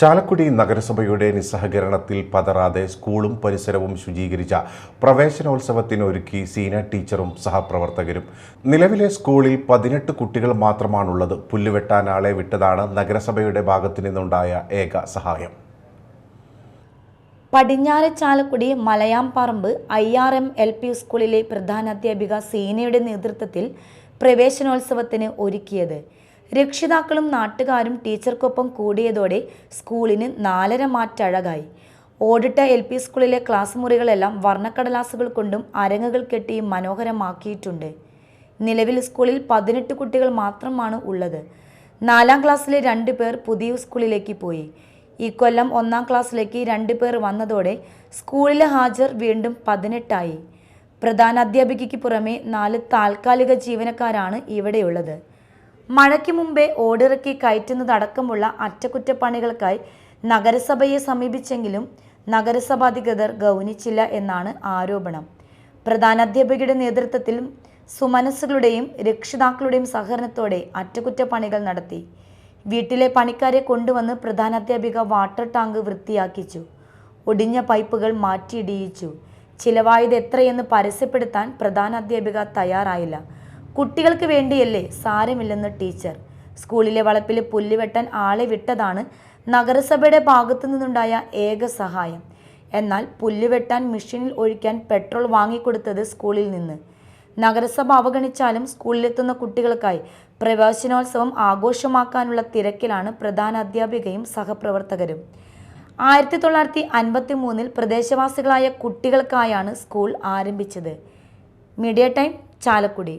ചാലക്കുടി നഗരസഭയുടെ നിസ്സഹകരണത്തിൽ പതറാതെ സ്കൂളും പരിസരവും ശുചീകരിച്ച പ്രവേശനോത്സവത്തിന് ഒരുക്കി സീനിയർ ടീച്ചറും സഹപ്രവർത്തകരും. നിലവിലെ സ്കൂളിൽ പതിനെട്ട് കുട്ടികൾ മാത്രമാണുള്ളത്. പുല്ലുവെട്ടാൻ ആളെ വിട്ടതാണ് നഗരസഭയുടെ ഭാഗത്തു നിന്നുണ്ടായ ഏക സഹായം. പടിഞ്ഞാറെ Chalakudy Malayamparambu I R M L P സ്കൂളിലെ പ്രധാനാധ്യാപിക സീനയുടെ നേതൃത്വത്തിൽ പ്രവേശനോത്സവത്തിന് ഒരുക്കിയത്. രക്ഷിതാക്കളും നാട്ടുകാരും ടീച്ചർക്കൊപ്പം കൂടിയതോടെ സ്കൂളിന് നാലര മാറ്റഴകായി. ഓടിട്ട എൽ പി സ്കൂളിലെ ക്ലാസ് മുറികളെല്ലാം വർണക്കടലാസുകൾ കൊണ്ടും അരങ്ങുകൾ കെട്ടിയും മനോഹരമാക്കിയിട്ടുണ്ട്. നിലവിൽ സ്കൂളിൽ പതിനെട്ട് കുട്ടികൾ മാത്രമാണ് ഉള്ളത്. നാലാം ക്ലാസ്സിലെ രണ്ട് പേർ പുതിയ സ്കൂളിലേക്ക് പോയി. ഈ കൊല്ലം ഒന്നാം ക്ലാസ്സിലേക്ക് രണ്ട് പേർ വന്നതോടെ സ്കൂളിലെ ഹാജർ വീണ്ടും പതിനെട്ടായി. പ്രധാന അധ്യാപികയ്ക്ക് പുറമെ നാല് താൽക്കാലിക ജീവനക്കാരാണ് ഇവിടെയുള്ളത്. മഴയ്ക്ക് മുമ്പേ ഓടിറക്കി കയറ്റുന്നതടക്കമുള്ള അറ്റകുറ്റപ്പണികൾക്കായി നഗരസഭയെ സമീപിച്ചെങ്കിലും നഗരസഭ അധികൃതർ ഗൗനിച്ചില്ല എന്നാണ് ആരോപണം. പ്രധാനാധ്യാപികയുടെ നേതൃത്വത്തിൽ സുമനസ്സുകളുടെയും രക്ഷിതാക്കളുടെയും സഹകരണത്തോടെ അറ്റകുറ്റപ്പണികൾ നടത്തി. വീട്ടിലെ പണിക്കാരെ കൊണ്ടുവന്ന് പ്രധാനാധ്യാപിക വാട്ടർ ടാങ്ക് വൃത്തിയാക്കിച്ചു. ഒടിഞ്ഞ പൈപ്പുകൾ മാറ്റിയിടിയിച്ചു. ചിലവായത് എത്രയെന്ന് പരസ്യപ്പെടുത്താൻ പ്രധാനാധ്യാപിക തയ്യാറായില്ല. കുട്ടികൾക്ക് വേണ്ടിയല്ലേ സാരമില്ലെന്ന് ടീച്ചർ. സ്കൂളിലെ വളപ്പിൽ പുല്ല് വെട്ടാൻ ആളെ വിട്ടതാണ് നഗരസഭയുടെ ഭാഗത്തു നിന്നുണ്ടായ ഏക സഹായം. എന്നാൽ പുല്ലുവെട്ടാൻ മെഷീനിൽ ഒഴിക്കാൻ പെട്രോൾ വാങ്ങിക്കൊടുത്തത് സ്കൂളിൽ നിന്ന്. നഗരസഭ അവഗണിച്ചാലും സ്കൂളിലെത്തുന്ന കുട്ടികൾക്കായി പ്രവേശനോത്സവം ആഘോഷമാക്കാനുള്ള തിരക്കിലാണ് പ്രധാന അധ്യാപികയും സഹപ്രവർത്തകരും. ആയിരത്തി തൊള്ളായിരത്തി അൻപത്തി മൂന്നിൽ പ്രദേശവാസികളായ കുട്ടികൾക്കായാണ് സ്കൂൾ ആരംഭിച്ചത്. Media time Chalakudy.